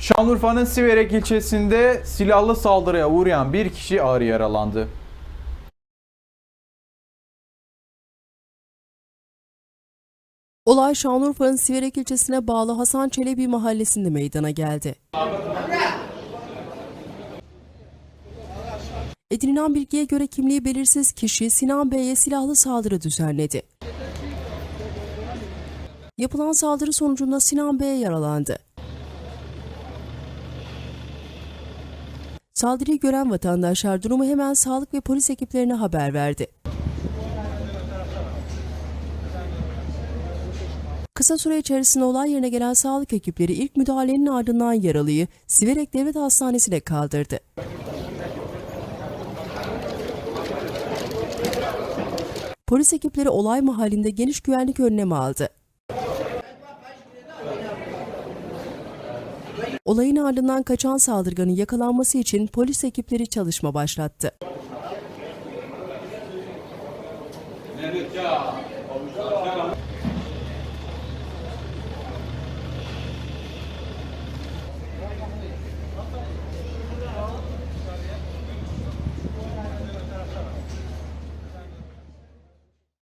Şanlıurfa'nın Siverek ilçesinde silahlı saldırıya uğrayan bir kişi ağır yaralandı. Olay Şanlıurfa'nın Siverek ilçesine bağlı Hasan Çelebi mahallesinde meydana geldi. Edinilen bilgiye göre kimliği belirsiz kişi Sinan Bey'e silahlı saldırı düzenledi. Yapılan saldırı sonucunda Sinan Bey yaralandı. Saldırıyı gören vatandaşlar durumu hemen sağlık ve polis ekiplerine haber verdi. Kısa süre içerisinde olay yerine gelen sağlık ekipleri ilk müdahalenin ardından yaralıyı Siverek Devlet Hastanesi'ne kaldırdı. Polis ekipleri olay mahallinde geniş güvenlik önlemi aldı. Olayın ardından kaçan saldırganın yakalanması için polis ekipleri çalışma başlattı.